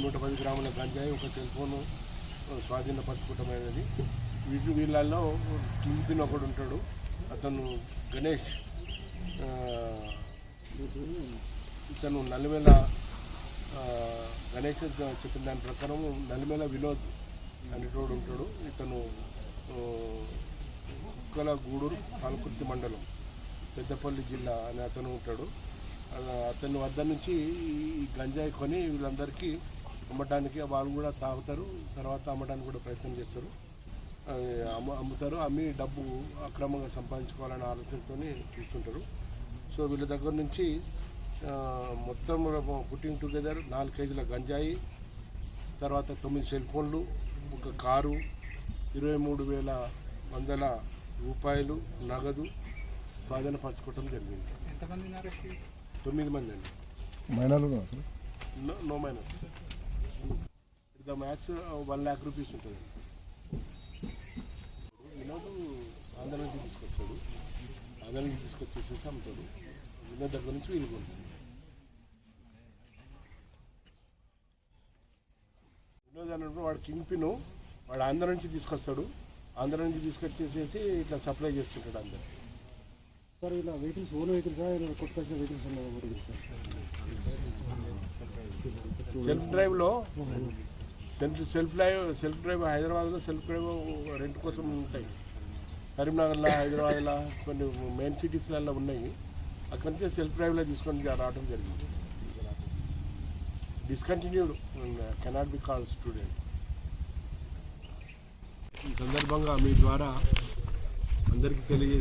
నూట పది గ్రాముల గంజాయి ఒక సెల్ ఫోను స్వాధీనపరచుకోవటమైనది. వీటి వీళ్ళల్లో కింగ్ ఒకడు ఉంటాడు అతను గణేష్. ఇతను నలిమేల గణేష్ చెప్పిన దాని ప్రకారం నలిమేల వినోద్ అనేటోడు ఉంటాడు. ఇతను కుక్కల గూడూరు పాలకుర్తి మండలం పెద్దపల్లి జిల్లా అని అతను ఉంటాడు. అతని వద్ద నుంచి ఈ గంజాయి కొని వీళ్ళందరికీ అమ్మటానికి వాళ్ళు కూడా తాగుతారు తర్వాత అమ్మడానికి కూడా ప్రయత్నం చేస్తారు. అమ్ముతారు అమ్మి డబ్బు అక్రమంగా సంపాదించుకోవాలనే ఆలోచనతో చూస్తుంటారు. సో వీళ్ళ దగ్గర నుంచి మొత్తం పుట్టింగ్ టుగెదర్ నాలుగు కేజీల గంజాయి తర్వాత తొమ్మిది సెల్ ఫోన్లు ఒక కారు ఇరవై మూడు వేల వందల రూపాయలు నగదు స్వాధీనపరచుకోవటం జరిగింది. తొమ్మిది మంది అండి. No no minus the max one lakh rupees ఉంటుంది. వినోద్ ఆంధ్ర నుంచి తీసుకొచ్చాడు. ఆంధ్ర నుంచి తీసుకొచ్చేసేసి అమ్ముతాడు. వినోద్ దగ్గర నుంచి వీళ్ళు కొంటాడు వినోద్ అన్నప్పుడు వాడు కింగ్ పిన్. వాడు ఆంధ్ర నుంచి తీసుకొస్తాడు. ఆంధ్ర నుంచి తీసుకొచ్చేసేసి ఇట్లా సప్లై చేస్తుంటాడు అందరు. సార్ ఇలా వెహికల్స్ ఓన్ వెహికల్స్ కొట్టుకొచ్చిన వెహికల్స్ సెల్ఫ్ డ్రైవ్లో self self drive self drive హైదరాబాద్లో సెల్ఫ్ డ్రైవ్ రెంట్ కోసం ఉంటాయి. కరీంనగర్లో హైదరాబాద్లో కొన్ని మెయిన్ సిటీస్లలో ఉన్నాయి. అక్కడి నుంచి సెల్ఫ్ డ్రైవ్లో తీసుకొని రావడం జరిగింది. Discontinued cannot be call student. ఈ సందర్భంగా మీ ద్వారా అందరికీ తెలియజేసి